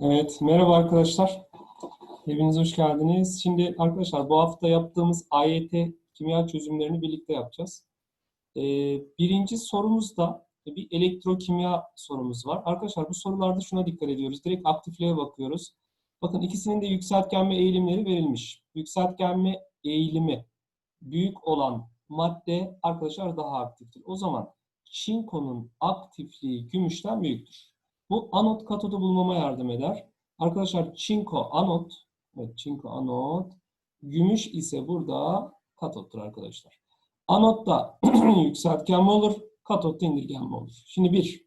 Evet, merhaba arkadaşlar. Hepiniz hoş geldiniz. Şimdi arkadaşlar bu hafta yaptığımız AYT kimya çözümlerini birlikte yapacağız. Ee, birinci sorumuzda bir elektrokimya sorumuz var. Arkadaşlar bu sorularda şuna dikkat ediyoruz. Direkt aktifliğe bakıyoruz. Bakın ikisinin de yükseltgenme eğilimleri verilmiş. Yükseltgenme eğilimi büyük olan madde arkadaşlar daha aktiftir. O zaman çinkonun aktifliği gümüşten büyüktür. Bu anot katodu bulmama yardım eder. Arkadaşlar çinko anot, evet çinko anot, gümüş ise burada katottur arkadaşlar. Anotta yükseltgenme olur, katotta indirgenme olur. Şimdi bir.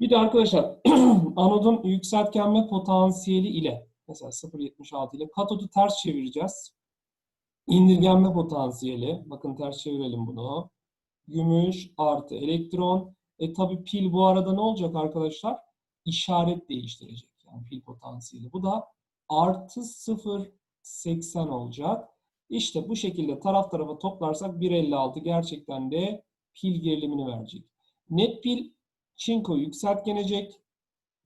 Bir de arkadaşlar anodun yükseltgenme potansiyeli ile mesela 0.76 ile katodu ters çevireceğiz. İndirgenme potansiyeli, bakın ters çevirelim bunu. Gümüş artı elektron. E tabi pil bu arada ne olacak arkadaşlar? İşaret değiştirecek. Yani pil potansiyeli. Bu da artı 0.80 olacak. İşte bu şekilde taraf tarafa toplarsak 1.56 gerçekten de pil gerilimini verecek. Net pil çinko yükseltgenecek,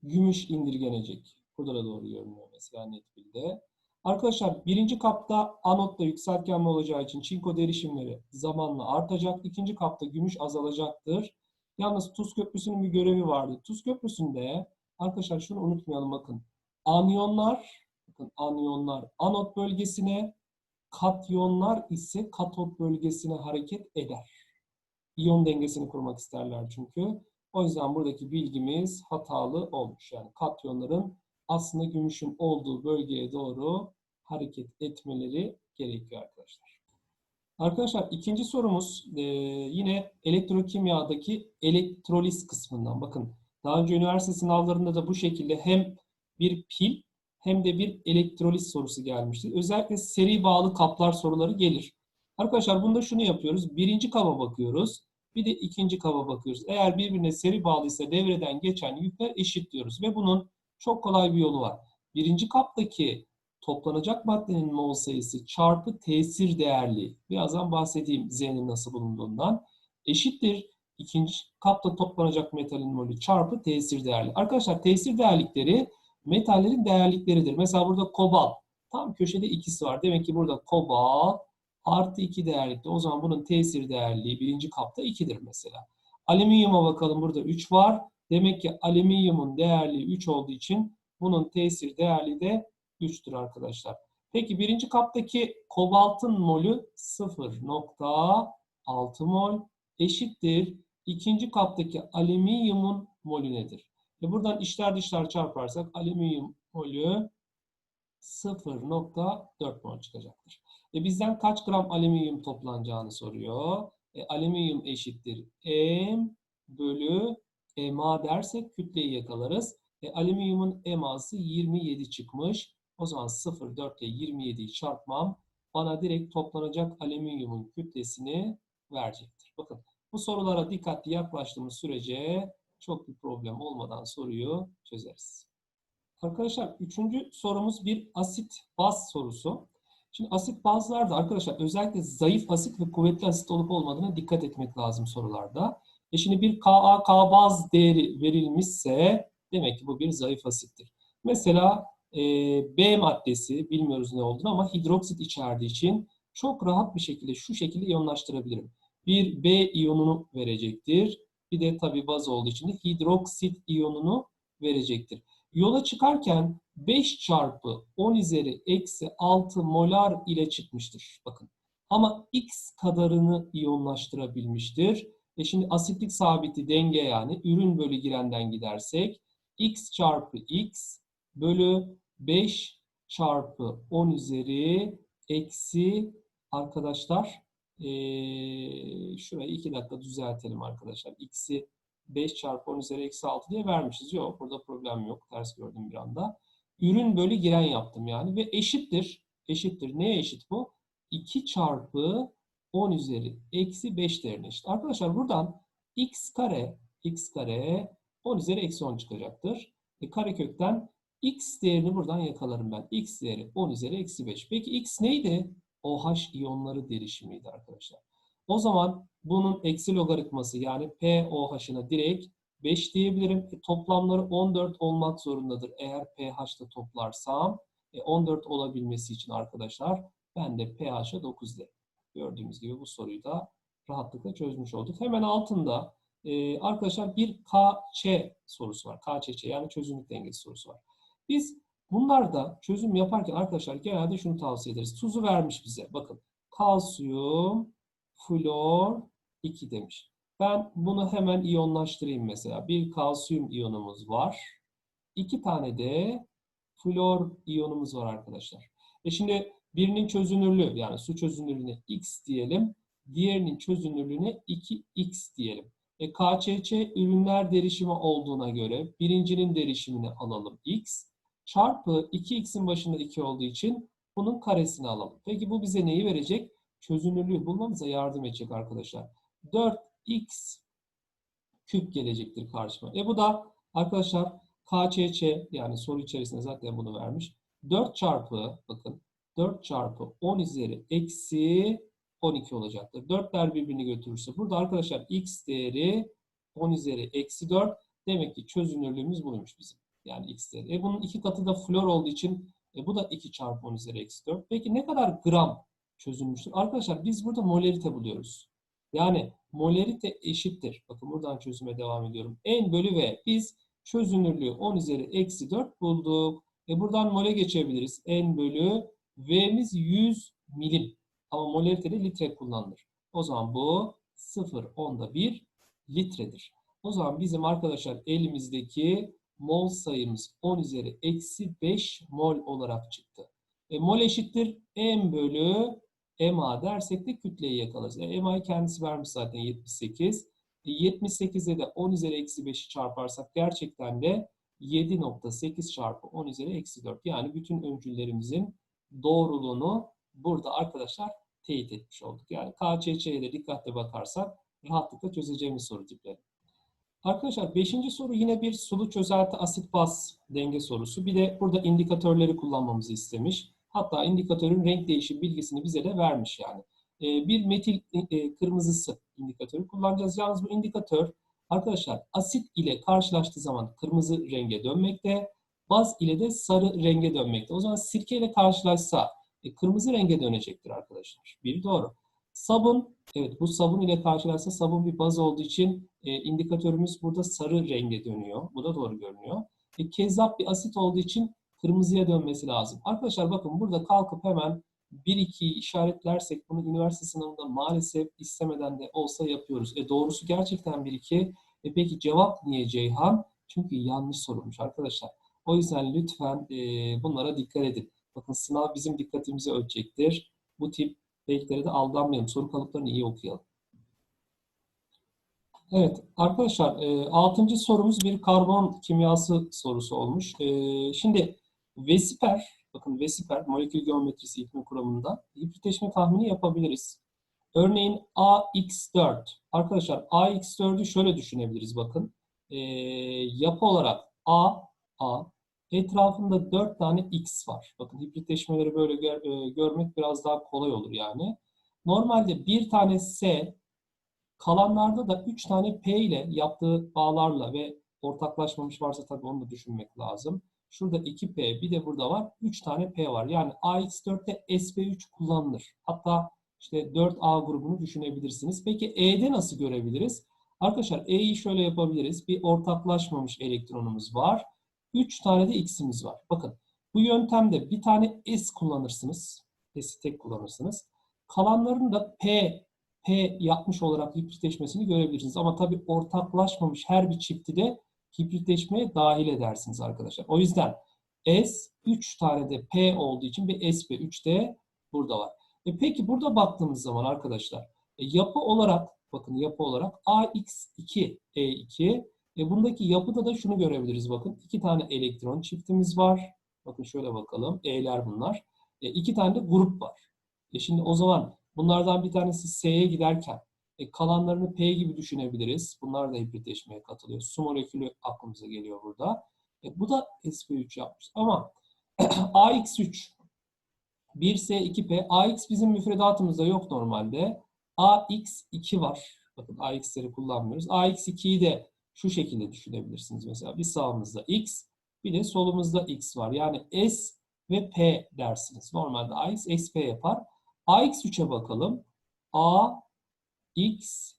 gümüş indirgenecek. Burada da doğru görünüyor mesela net pilde. Arkadaşlar birinci kapta anotta yükseltgenme olacağı için çinko derişimleri zamanla artacak. İkinci kapta gümüş azalacaktır. Yalnız Tuz Köprüsü'nün bir görevi vardı. Tuz Köprüsü'nde arkadaşlar şunu unutmayalım bakın. Anyonlar, bakın anyonlar anot bölgesine, katyonlar ise katot bölgesine hareket eder. İyon dengesini kurmak isterler çünkü. O yüzden buradaki bilgimiz hatalı olmuş. Yani katyonların aslında gümüşün olduğu bölgeye doğru hareket etmeleri gerekiyor arkadaşlar. Arkadaşlar ikinci sorumuz e, yine elektrokimyadaki elektroliz kısmından. Bakın daha önce üniversite sınavlarında da bu şekilde hem bir pil hem de bir elektroliz sorusu gelmişti. Özellikle seri bağlı kaplar soruları gelir. Arkadaşlar bunda şunu yapıyoruz. Birinci kaba bakıyoruz. Bir de ikinci kaba bakıyoruz. Eğer birbirine seri bağlıysa devreden geçen yükler eşit diyoruz. Ve bunun çok kolay bir yolu var. Birinci kaptaki toplanacak maddenin mol sayısı çarpı tesir değerli. Birazdan bahsedeyim Z'nin nasıl bulunduğundan. Eşittir ikinci kapta toplanacak metalin molü çarpı tesir değerli. Arkadaşlar tesir değerlikleri metallerin değerlikleridir. Mesela burada kobalt. Tam köşede ikisi var. Demek ki burada kobalt artı 2 değerlikte. O zaman bunun tesir değerliği birinci kapta 2'dir mesela. Alüminyuma bakalım burada 3 var. Demek ki alüminyumun değerliği 3 olduğu için bunun tesir değerliği de 3'tür arkadaşlar. Peki birinci kaptaki kobaltın molü 0.6 mol eşittir. İkinci kaptaki alüminyumun molü nedir? Ve buradan işler dışlar çarparsak alüminyum molü 0.4 mol çıkacaktır. E bizden kaç gram alüminyum toplanacağını soruyor. E, alüminyum eşittir M bölü MA dersek kütleyi yakalarız. E, alüminyumun eması 27 çıkmış. O zaman 0, 4 ile 27'yi çarpmam bana direkt toplanacak alüminyumun kütlesini verecektir. Bakın bu sorulara dikkatli yaklaştığımız sürece çok bir problem olmadan soruyu çözeriz. Arkadaşlar üçüncü sorumuz bir asit baz sorusu. Şimdi asit bazlarda arkadaşlar özellikle zayıf asit ve kuvvetli asit olup olmadığına dikkat etmek lazım sorularda. E şimdi bir Ka, K baz değeri verilmişse demek ki bu bir zayıf asittir. Mesela e, B maddesi bilmiyoruz ne olduğunu ama hidroksit içerdiği için çok rahat bir şekilde şu şekilde iyonlaştırabilirim. Bir B iyonunu verecektir. Bir de tabii baz olduğu için de hidroksit iyonunu verecektir. Yola çıkarken 5 çarpı 10 üzeri eksi 6 molar ile çıkmıştır. Bakın. Ama x kadarını iyonlaştırabilmiştir. E şimdi asitlik sabiti denge yani ürün bölü girenden gidersek x çarpı x bölü 5 çarpı 10 üzeri eksi arkadaşlar ee, şurayı 2 dakika düzeltelim arkadaşlar. x'i 5 çarpı 10 üzeri eksi 6 diye vermişiz. Yok burada problem yok. Ters gördüm bir anda. Ürün bölü giren yaptım yani ve eşittir. Eşittir. Neye eşit bu? 2 çarpı 10 üzeri eksi 5 değerine eşit. Arkadaşlar buradan x kare x kare 10 üzeri eksi 10 çıkacaktır. E, karekökten x değerini buradan yakalarım ben. x değeri 10 üzeri eksi 5. Peki x neydi? OH iyonları derişimiydi arkadaşlar. O zaman bunun eksi logaritması yani POH'ına direkt 5 diyebilirim. E, toplamları 14 olmak zorundadır. Eğer pH'da toplarsam e, 14 olabilmesi için arkadaşlar ben de pH'a 9 derim. Gördüğümüz gibi bu soruyu da rahatlıkla çözmüş olduk. Hemen altında e, arkadaşlar bir KÇ sorusu var. KÇÇ yani çözünürlük dengesi sorusu var. Biz bunlarda çözüm yaparken arkadaşlar genelde şunu tavsiye ederiz. Tuzu vermiş bize. Bakın kalsiyum, flor 2 demiş. Ben bunu hemen iyonlaştırayım mesela. Bir kalsiyum iyonumuz var. İki tane de flor iyonumuz var arkadaşlar. E şimdi birinin çözünürlüğü yani su çözünürlüğüne x diyelim. Diğerinin çözünürlüğüne 2x diyelim. E, KÇÇ ürünler derişimi olduğuna göre birincinin derişimini alalım x. Çarpı 2x'in başında 2 olduğu için bunun karesini alalım. Peki bu bize neyi verecek? Çözünürlüğü bulmamıza yardım edecek arkadaşlar. 4x küp gelecektir karşıma. E bu da arkadaşlar KÇÇ yani soru içerisinde zaten bunu vermiş. 4 çarpı bakın 4 çarpı 10 üzeri eksi 12 olacaktır. 4'ler birbirini götürürse burada arkadaşlar x değeri 10 üzeri eksi 4. Demek ki çözünürlüğümüz buymuş bizim. Yani x değeri. E bunun iki katı da flor olduğu için e bu da 2 çarpı 10 üzeri eksi 4. Peki ne kadar gram çözülmüştür? Arkadaşlar biz burada molarite buluyoruz. Yani molarite eşittir. Bakın buradan çözüme devam ediyorum. N bölü V. Biz çözünürlüğü 10 üzeri eksi 4 bulduk. E buradan mole geçebiliriz. N bölü V'miz 100 milim. Ama molaritede litre kullanılır. O zaman bu 0 onda 1 litredir. O zaman bizim arkadaşlar elimizdeki mol sayımız 10 üzeri eksi 5 mol olarak çıktı. E, mol eşittir M bölü MA dersek de kütleyi yakalarız. E, MA'yı kendisi vermiş zaten 78. E, 78'e de 10 üzeri eksi 5'i çarparsak gerçekten de 7.8 çarpı 10 üzeri eksi 4. Yani bütün öncüllerimizin doğruluğunu burada arkadaşlar teyit etmiş olduk. Yani KÇÇ'ye de dikkatle bakarsak rahatlıkla çözeceğimiz soru tipleri. Arkadaşlar 5. soru yine bir sulu çözelti asit baz denge sorusu. Bir de burada indikatörleri kullanmamızı istemiş. Hatta indikatörün renk değişim bilgisini bize de vermiş yani. Ee, bir metil e, kırmızısı indikatörü kullanacağız. Yalnız bu indikatör arkadaşlar asit ile karşılaştığı zaman kırmızı renge dönmekte. Baz ile de sarı renge dönmekte. O zaman sirke ile karşılaşsa e, kırmızı renge dönecektir arkadaşlar. Biri doğru. Sabun, evet bu sabun ile karşılaşsa sabun bir baz olduğu için e, indikatörümüz burada sarı renge dönüyor. Bu da doğru görünüyor. E, kezzap bir asit olduğu için kırmızıya dönmesi lazım. Arkadaşlar bakın burada kalkıp hemen 1-2'yi işaretlersek bunu üniversite sınavında maalesef istemeden de olsa yapıyoruz. E doğrusu gerçekten 1-2. E peki cevap niye Ceyhan? Çünkü yanlış sorulmuş arkadaşlar. O yüzden lütfen e, bunlara dikkat edin. Bakın sınav bizim dikkatimizi ölçecektir. Bu tip belirtilere de aldanmayalım. Soru kalıplarını iyi okuyalım. Evet arkadaşlar e, 6. sorumuz bir karbon kimyası sorusu olmuş. E, şimdi vesiper, bakın vesiper molekül geometrisi ilk kuramında hibritleşme tahmini yapabiliriz. Örneğin AX4. Arkadaşlar AX4'ü şöyle düşünebiliriz bakın. E, yapı olarak A, A, etrafında 4 tane X var. Bakın hibritleşmeleri böyle gör, e, görmek biraz daha kolay olur yani. Normalde bir tane S, kalanlarda da 3 tane P ile yaptığı bağlarla ve ortaklaşmamış varsa tabii onu da düşünmek lazım. Şurada 2P bir de burada var. 3 tane P var. Yani AX4'te SP3 kullanılır. Hatta işte 4A grubunu düşünebilirsiniz. Peki E'de nasıl görebiliriz? Arkadaşlar E'yi şöyle yapabiliriz. Bir ortaklaşmamış elektronumuz var. 3 tane de X'imiz var. Bakın bu yöntemde bir tane S kullanırsınız. S'i tek kullanırsınız. Kalanların da P, P yapmış olarak hibritleşmesini görebilirsiniz. Ama tabii ortaklaşmamış her bir çifti de hibritleşmeye dahil edersiniz arkadaşlar. O yüzden S 3 tane de P olduğu için bir S ve 3 de burada var. E peki burada baktığımız zaman arkadaşlar e, yapı olarak bakın yapı olarak AX2 E2 e bundaki yapıda da şunu görebiliriz bakın. iki tane elektron çiftimiz var. Bakın şöyle bakalım. E'ler bunlar. E, iki tane de grup var. E şimdi o zaman bunlardan bir tanesi S'ye giderken e, kalanlarını P gibi düşünebiliriz. Bunlar da hibritleşmeye katılıyor. Su molekülü aklımıza geliyor burada. E, bu da sp3 yapmış. Ama AX3 1S 2P AX bizim müfredatımızda yok normalde. AX2 var. Bakın AX'leri kullanmıyoruz. AX2'yi de şu şekilde düşünebilirsiniz. Mesela bir sağımızda x, bir de solumuzda x var. Yani S ve P dersiniz. Normalde AX, XP yapar. AX3'e bakalım. A, X,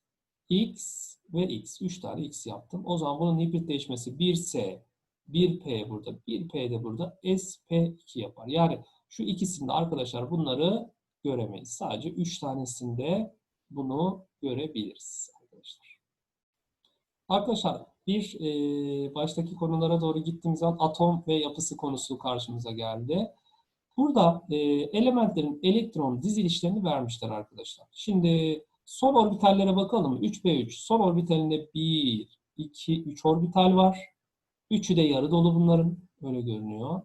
X ve X. 3 tane X yaptım. O zaman bunun hibritleşmesi 1S, 1P burada, 1P de burada. SP2 yapar. Yani şu ikisinde arkadaşlar bunları göremeyiz. Sadece 3 tanesinde bunu görebiliriz. Arkadaşlar bir e, baştaki konulara doğru gittiğimiz zaman atom ve yapısı konusu karşımıza geldi. Burada e, elementlerin elektron dizilişlerini vermişler arkadaşlar. Şimdi son orbitallere bakalım. 3p3 son orbitalinde 1, 2, 3 orbital var. Üçü de yarı dolu bunların. Öyle görünüyor.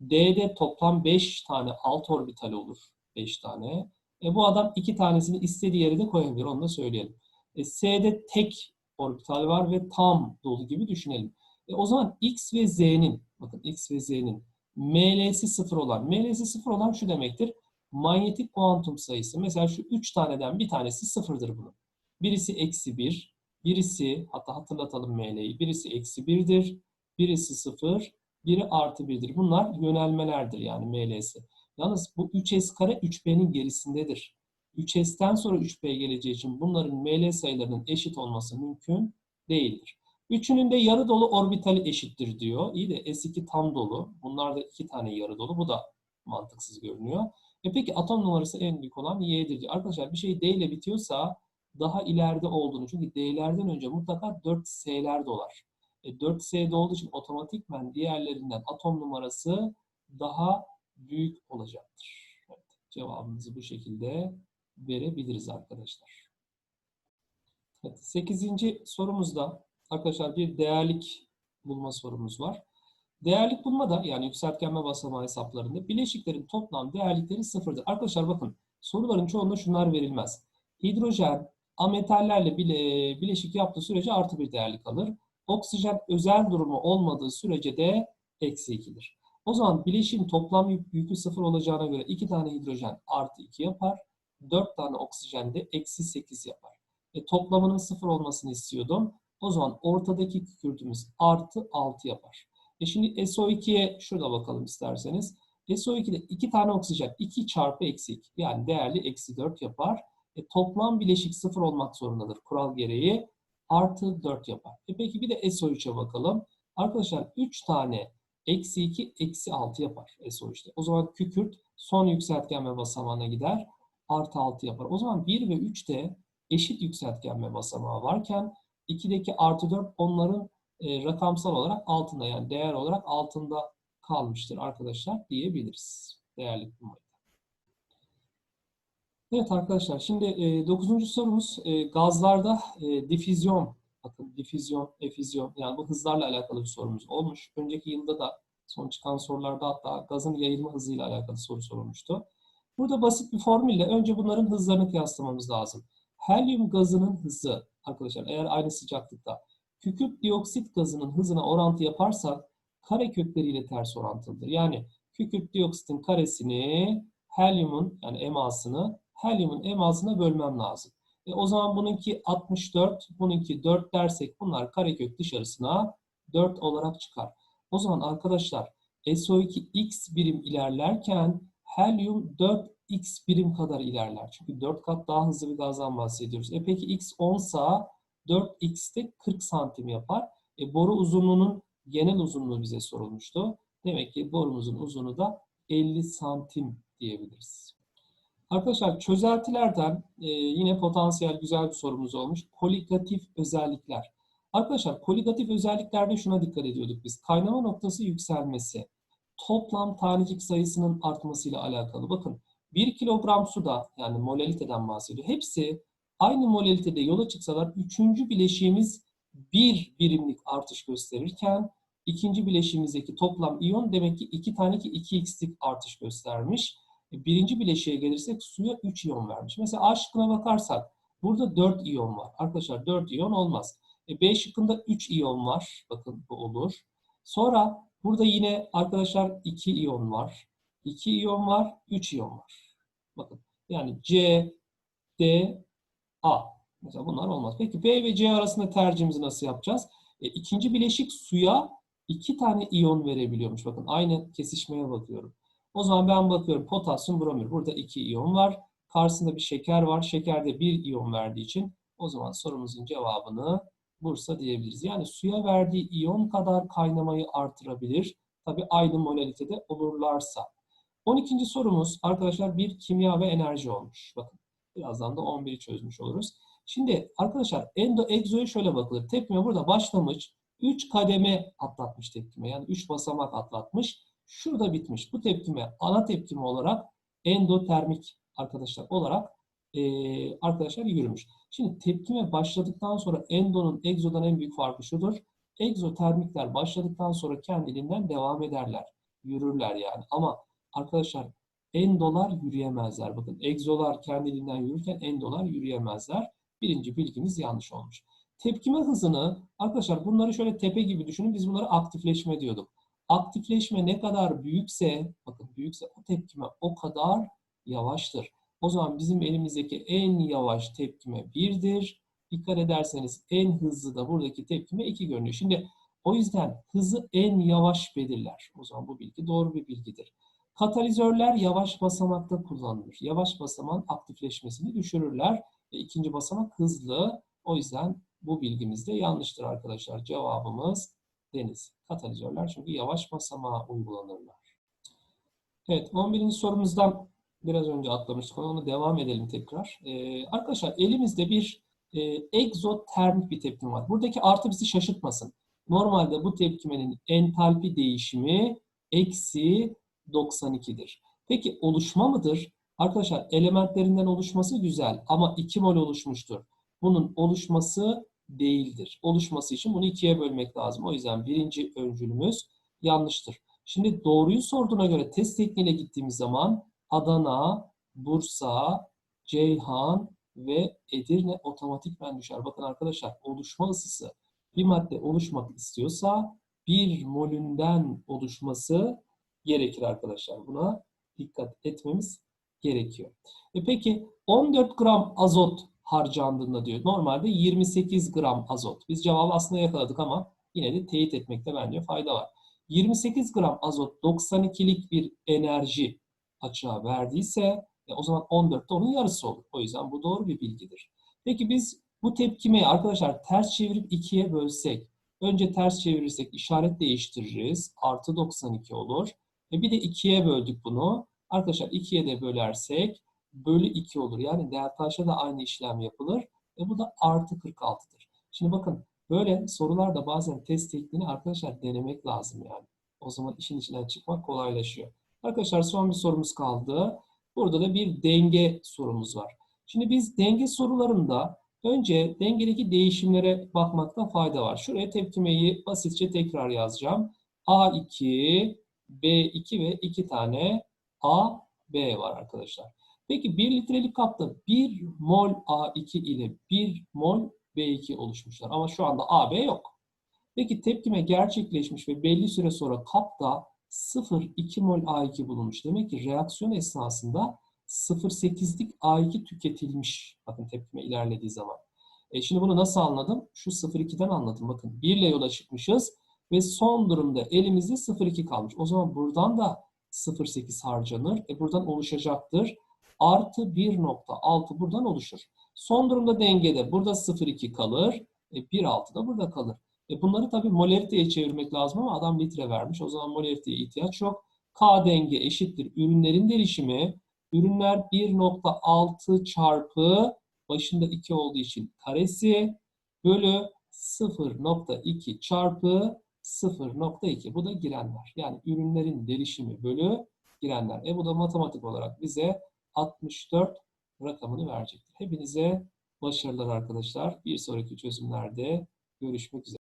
D'de toplam 5 tane alt orbital olur. 5 tane. E, bu adam iki tanesini istediği yere de koyabilir. Onu da söyleyelim. E, S'de tek orbital var ve tam dolu gibi düşünelim. E, o zaman X ve Z'nin, bakın X ve Z'nin ML'si sıfır olan, ML'si sıfır olan şu demektir. Manyetik kuantum sayısı. Mesela şu üç taneden bir tanesi sıfırdır bunun. Birisi eksi bir, birisi, hatta hatırlatalım ML'yi, birisi eksi birdir, birisi sıfır, biri artı birdir. Bunlar yönelmelerdir yani ML'si. Yalnız bu 3S kare 3B'nin gerisindedir. 3S'ten sonra 3B geleceği için bunların ML sayılarının eşit olması mümkün değildir. Üçünün de yarı dolu orbitali eşittir diyor. İyi de S2 tam dolu. Bunlar da iki tane yarı dolu. Bu da mantıksız görünüyor. E peki atom numarası en büyük olan Y'dir diyor. Arkadaşlar bir şey D ile bitiyorsa daha ileride olduğunu. Çünkü D'lerden önce mutlaka 4 S'ler dolar. E 4 S'de olduğu için otomatikmen diğerlerinden atom numarası daha büyük olacaktır. Evet, cevabımızı bu şekilde verebiliriz arkadaşlar. Evet, 8. sorumuzda arkadaşlar bir değerlik bulma sorumuz var. Değerlik bulmada yani yükseltgenme basamağı hesaplarında bileşiklerin toplam değerlikleri sıfırdır. Arkadaşlar bakın soruların çoğunda şunlar verilmez. Hidrojen ametallerle bile, bileşik yaptığı sürece artı bir değerlik alır. Oksijen özel durumu olmadığı sürece de eksi 2'dir. O zaman bileşiğin toplam yük, yükü sıfır olacağına göre 2 tane hidrojen artı 2 yapar. 4 tane oksijen de eksi 8 yapar. E, toplamının sıfır olmasını istiyordum. O zaman ortadaki kükürtümüz artı 6 yapar. E şimdi SO2'ye şurada bakalım isterseniz. SO2'de 2 tane oksijen 2 çarpı eksi 2 yani değerli eksi 4 yapar. E, toplam bileşik sıfır olmak zorundadır kural gereği. Artı 4 yapar. E peki bir de SO3'e bakalım. Arkadaşlar 3 tane eksi 2 eksi 6 yapar SO3'te. O zaman kükürt son yükseltgenme basamağına gider. Artı 6 yapar. O zaman 1 ve 3'te eşit yükseltgenme basamağı varken 2'deki artı 4 onların e, rakamsal olarak altında yani değer olarak altında kalmıştır arkadaşlar diyebiliriz. Değerli bulmayı. Evet arkadaşlar şimdi e, 9. sorumuz e, gazlarda e, difüzyon bakın difüzyon, efüzyon yani bu hızlarla alakalı bir sorumuz olmuş. Önceki yılda da son çıkan sorularda hatta gazın yayılma hızıyla alakalı soru sorulmuştu. Burada basit bir formülle önce bunların hızlarını kıyaslamamız lazım. Helyum gazının hızı arkadaşlar eğer aynı sıcaklıkta kükürt dioksit gazının hızına orantı yaparsak kare kökleriyle ters orantılıdır. Yani kükürt dioksitin karesini helyumun yani emasını helyumun emasına bölmem lazım. E o zaman bununki 64, bununki 4 dersek bunlar karekök dışarısına 4 olarak çıkar. O zaman arkadaşlar SO2 x birim ilerlerken helyum 4x birim kadar ilerler. Çünkü 4 kat daha hızlı bir gazdan bahsediyoruz. E peki x 10 sa 4x'te 40 santim yapar. E boru uzunluğunun genel uzunluğu bize sorulmuştu. Demek ki borumuzun uzunluğu da 50 santim diyebiliriz. Arkadaşlar çözeltilerden e, yine potansiyel güzel bir sorumuz olmuş. Koligatif özellikler. Arkadaşlar koligatif özelliklerde şuna dikkat ediyorduk biz. Kaynama noktası yükselmesi, toplam tanecik sayısının artmasıyla alakalı. Bakın 1 kilogram suda yani molaliteden bahsediyor. Hepsi aynı molalitede yola çıksalar üçüncü bileşiğimiz bir birimlik artış gösterirken ikinci bileşiğimizdeki toplam iyon demek ki iki tane ki 2x'lik artış göstermiş. E, birinci bileşiğe gelirsek suya 3 iyon vermiş. Mesela A şıkkına bakarsak burada 4 iyon var. Arkadaşlar 4 iyon olmaz. E, B şıkkında 3 iyon var. Bakın bu olur. Sonra burada yine arkadaşlar 2 iyon var. 2 iyon var, 3 iyon var. Bakın yani C, D, A. Mesela bunlar olmaz. Peki B ve C arasında tercihimizi nasıl yapacağız? E, ikinci bileşik suya iki tane iyon verebiliyormuş. Bakın aynı kesişmeye bakıyorum. O zaman ben bakıyorum potasyum bromür. Burada iki iyon var. Karşısında bir şeker var. Şekerde bir iyon verdiği için o zaman sorumuzun cevabını Bursa diyebiliriz. Yani suya verdiği iyon kadar kaynamayı artırabilir. Tabi aynı molalitede olurlarsa. 12. sorumuz arkadaşlar bir kimya ve enerji olmuş. Bakın birazdan da 11'i çözmüş oluruz. Şimdi arkadaşlar endo egzoya şöyle bakılır. Tepkime burada başlamış. 3 kademe atlatmış tepkime. Yani 3 basamak atlatmış. Şurada bitmiş. Bu tepkime ana tepkime olarak endotermik arkadaşlar olarak e, arkadaşlar yürümüş. Şimdi tepkime başladıktan sonra endonun egzodan en büyük farkı şudur. Egzotermikler başladıktan sonra kendiliğinden devam ederler. Yürürler yani. Ama arkadaşlar endolar yürüyemezler. Bakın egzolar kendiliğinden yürürken endolar yürüyemezler. Birinci bilgimiz yanlış olmuş. Tepkime hızını arkadaşlar bunları şöyle tepe gibi düşünün. Biz bunları aktifleşme diyorduk. Aktifleşme ne kadar büyükse bakın büyükse o tepkime o kadar yavaştır. O zaman bizim elimizdeki en yavaş tepkime 1'dir. Dikkat ederseniz en hızlı da buradaki tepkime 2 görünüyor. Şimdi o yüzden hızı en yavaş belirler. O zaman bu bilgi doğru bir bilgidir. Katalizörler yavaş basamakta kullanılır. Yavaş basamağın aktifleşmesini düşürürler. Ve ikinci basamak hızlı. O yüzden bu bilgimiz de yanlıştır arkadaşlar. Cevabımız deniz. Katalizörler çünkü yavaş basamağa uygulanırlar. Evet 11. sorumuzdan biraz önce atlamıştık. Ona devam edelim tekrar. Ee, arkadaşlar elimizde bir e, egzotermik bir tepkim var. Buradaki artı bizi şaşırtmasın. Normalde bu tepkimenin entalpi değişimi eksi 92'dir. Peki oluşma mıdır? Arkadaşlar elementlerinden oluşması güzel ama 2 mol oluşmuştur. Bunun oluşması değildir. Oluşması için bunu ikiye bölmek lazım. O yüzden birinci öncülümüz yanlıştır. Şimdi doğruyu sorduğuna göre test tekniğiyle gittiğimiz zaman Adana, Bursa, Ceyhan ve Edirne otomatikmen düşer. Bakın arkadaşlar oluşma ısısı bir madde oluşmak istiyorsa bir molünden oluşması gerekir arkadaşlar. Buna dikkat etmemiz gerekiyor. E peki 14 gram azot harcandığında diyor. Normalde 28 gram azot. Biz cevabı aslında yakaladık ama yine de teyit etmekte bence fayda var. 28 gram azot 92'lik bir enerji açığa verdiyse e, o zaman 14'te onun yarısı olur. O yüzden bu doğru bir bilgidir. Peki biz bu tepkimeyi arkadaşlar ters çevirip ikiye bölsek, önce ters çevirirsek işaret değiştiririz. Artı 92 olur. Ve bir de ikiye böldük bunu. Arkadaşlar ikiye de bölersek bölü 2 olur. Yani delta H'a da aynı işlem yapılır. Ve bu da artı 46'dır. Şimdi bakın böyle sorularda bazen test tekniğini arkadaşlar denemek lazım yani. O zaman işin içinden çıkmak kolaylaşıyor. Arkadaşlar son bir sorumuz kaldı. Burada da bir denge sorumuz var. Şimdi biz denge sorularında önce dengedeki değişimlere bakmakta fayda var. Şuraya tepkimeyi basitçe tekrar yazacağım. A2, B2 ve 2 tane A, B var arkadaşlar. Peki 1 litrelik kapta 1 mol A2 ile 1 mol B2 oluşmuşlar. Ama şu anda AB yok. Peki tepkime gerçekleşmiş ve belli süre sonra kapta 0,2 mol A2 bulunmuş. Demek ki reaksiyon esnasında 0,8'lik A2 tüketilmiş. Bakın tepkime ilerlediği zaman. E şimdi bunu nasıl anladım? Şu 0,2'den anladım. Bakın 1 ile yola çıkmışız ve son durumda elimizde 0,2 kalmış. O zaman buradan da 0,8 harcanır. E buradan oluşacaktır. Artı 1,6 buradan oluşur. Son durumda dengede burada 0,2 kalır. E 1,6 da burada kalır. E bunları tabii molariteye çevirmek lazım ama adam litre vermiş. O zaman molariteye ihtiyaç yok. K denge eşittir. Ürünlerin derişimi. Ürünler 1.6 çarpı başında 2 olduğu için karesi bölü 0.2 çarpı 0.2. Bu da girenler. Yani ürünlerin derişimi bölü girenler. E bu da matematik olarak bize 64 rakamını verecektir. Hepinize başarılar arkadaşlar. Bir sonraki çözümlerde görüşmek üzere.